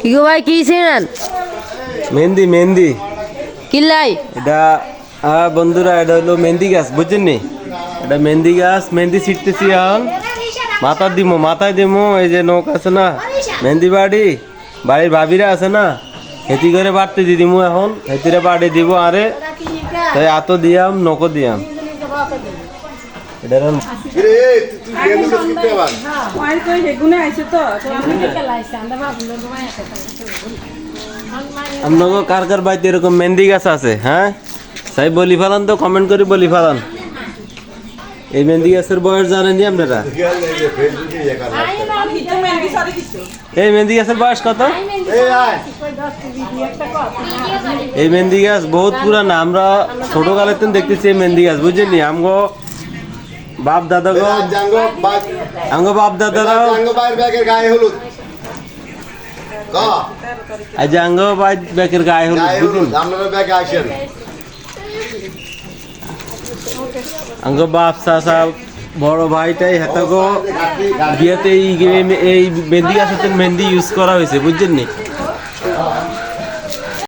কি গো ভাই কি ছিলেন মেহেন্দি মেহেন্দি। কিল্লাই এটা বন্ধুরা এটা হলো মেহেন্দি গাছ বুঝছেন নি এটা মেহেন্দি গাছ মেহেন্দি ছিটতেছি এখন। মাথা দিমো মাথায় দিমো এই যে নৌক আছে না মেহেন্দি বাড়ি। বাড়ির ভাবিরা আছে না হেতি করে বাড়তে দি দিমু এখন। হেতিরে বাড়ি দিব আরে। তাই আতো দিয়াম নৌকো দিয়াম। এটা হেগুনে আইছে তো কার কার বাড়িতে এরকম মেহেন্দি গাছ আছে হ্যাঁ? সাই বলি ফেলান তো কমেন্ট করে বলি ফেলান। এই মেহেন্দি গাছের বয়স জানেননি আপনারা? এই মেহেন্দি গাছের বয়স কত? এই মেহেন্দি গাছ বহুত পুরানা আমরা ছোটকালে তো দেখতেছি এই মেহেন্দি গাছ বুঝলেন নি আমগো বাপ দাদা গো। আমগো বাপ দাদারা আজ আঙ্গ বাইক ব্যাকের গায়ে হলুদ বুঝলেন? আঙ্গ বাপ চাচা বড় ভাইটাই হেতাগো বিয়েতে এই এই মেহেন্দি গাছের মেহেন্দি ইউজ করা হয়েছে বুঝছেন নি?